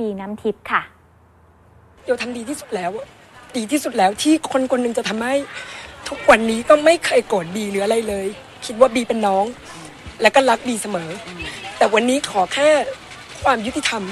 บีน้ำทิพย์ค่ะโยทำดีที่สุดแล้วดีที่สุดแล้วที่คนคนหนึ่งจะทำให้ ทุกวันนี้ก็ไม่เคยโกรธบีหรืออะไรเลย คิดว่าบีเป็นน้อง และก็รักบีเสมอ แต่วันนี้ขอแค่ความยุติธรรม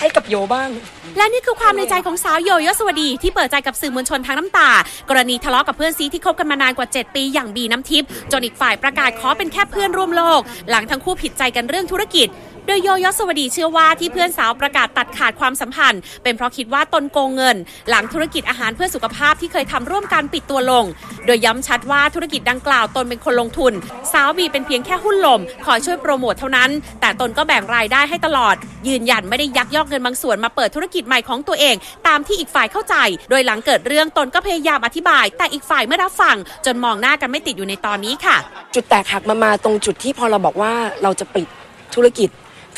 ให้กับโยบ้าง และนี่คือความในใจของสาวโยโยสวัสดีที่เปิดใจกับสื่อมวลชนทั้งน้ำตา กรณีทะเลาะกับเพื่อนซีที่คบกันมานานกว่า 7 ปีอย่างบีน้ำทิพย์จนอีกฝ่ายประกาศขอเป็นแค่เพื่อนร่วมโลก หลังทั้งคู่ผิดใจกันเรื่องธุรกิจโดยโยโยสวัสดีเชื่อว่าที่เพื่อนสาวประกาศตัดขาดความสัมพันธ์ เป็นเพราะคิดว่าตนโกงเงิน หลังธุรกิจอาหารเพื่อสุขภาพที่เคยทำร่วมกันปิดตัวลง ดยย้ำชัดว่าธุรกิจดังกล่าวตนเป็นคนลงทุน สาวบีเป็นเพียงแค่หุ้นลมคอช่วยโปรโมทเท่านั้น แต่ตนก็แบ่งรายได้ให้ตลอด ยืนยันไม่ได้ยักยอกเงินบางส่วนมาเปิดธุรกิจใหม่ของตัวเอง ตามที่อีกฝ่ายเข้าใจ โดยหลังเกิดเรื่องตนก็พยายามอธิบาย แต่อีกฝ่ายไม่รับฟัง จนมองหน้ากันไม่ติดอยู่ในตอนนี้ค่ะ จุดแตกหักมามาตรงจุดที่พอเราบอกว่าเราจะปิดธุรกิจ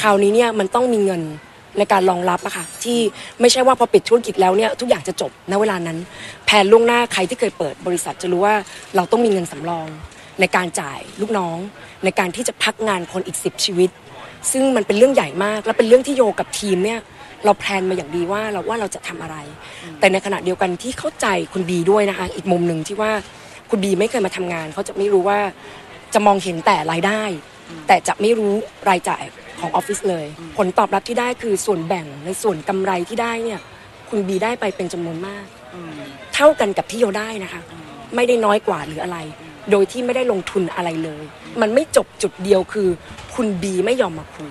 คราวนี้เนี่ยมันต้องมีเงิน ในการรองรับอะค่ะที่ไม่ใช่ว่าพอปิดธุรกิจแล้วเนี่ยทุกอย่างจะจบณเวลานั้น แผนล่วงหน้าใครที่เคยเปิดบริษัทจะรู้ว่าเราต้องมีเงินสำรอง ในการจ่ายลูกน้อง ในการที่จะพักงานคนอีกสิบชีวิต ซึ่งมันเป็นเรื่องใหญ่มาก และเป็นเรื่องที่โยกับทีมเนี่ยเราแพลนมาอย่างดีว่าเราว่าเราจะทำอะไร แต่ในขณะเดียวกันที่เข้าใจคุณบีด้วยนะคะอีกมุมหนึ่งที่ว่าคุณบีไม่เคยมาทำงานเขาจะไม่รู้ว่าจะมองเห็นแต่รายได้ แต่จะไม่รู้รายจ่าย ของออฟฟิศเลย ผลตอบรับที่ได้คือส่วนแบ่งในส่วนกำไรที่ได้เนี่ยคุณบีได้ไปเป็นจำนวนมาก เท่ากันกับที่โยได้นะคะ ไม่ได้น้อยกว่าหรืออะไร โดยที่ไม่ได้ลงทุนอะไรเลย มันไม่จบจุดเดียวคือ คุณบีไม่ยอมมาคุย